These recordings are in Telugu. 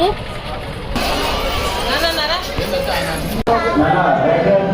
ลุกนั่นนั่นนั่น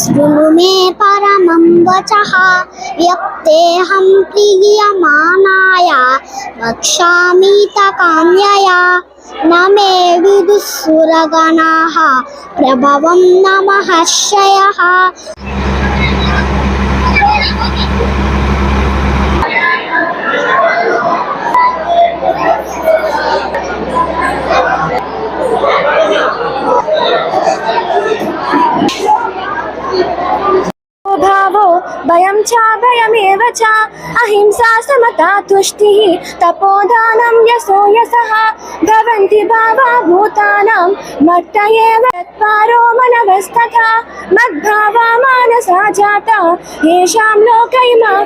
शृणु मे परमं वचः व्यक्तेऽहं प्रीयमाणाय वक्ष्यामि तकान्यया न मे विदुःसुरगणाः प्रभवं न महर्षयः भावो भयं च, भयमेव च। अहिंसा समता तुष्टिः, तपोदानं यशो यशः। भवन्ति भावा भूतानां मत्त एव चत्वारो मनवस्तथा। मद्भावा मानसा जाता, येषां लोकैमा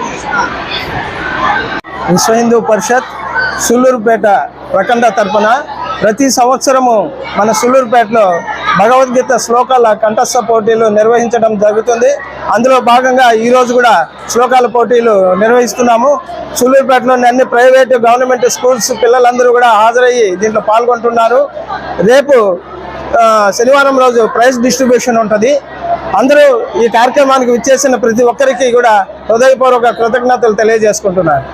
విశ్వ హిందూ పరిషత్ సుల్లూరుపేట ప్రఖండ తరపున ప్రతి సంవత్సరము మన సుల్లూరుపేటలో భగవద్గీత శ్లోకాల కంఠస్థ పోటీలు నిర్వహించడం జరుగుతుంది. అందులో భాగంగా ఈరోజు కూడా శ్లోకాల పోటీలు నిర్వహిస్తున్నాము. సుల్లూరుపేటలోని అన్ని ప్రైవేటు గవర్నమెంట్ స్కూల్స్ పిల్లలందరూ కూడా హాజరయ్యి దీంట్లో పాల్గొంటున్నారు. రేపు శనివారం రోజు ప్రైజ్ డిస్ట్రిబ్యూషన్ ఉంటుంది. అందరూ ఈ కార్యక్రమానికి విచ్చేసిన ప్రతి ఒక్కరికి కూడా హృదయపూర్వక కృతజ్ఞతలు తెలియజేసుకుంటున్నారు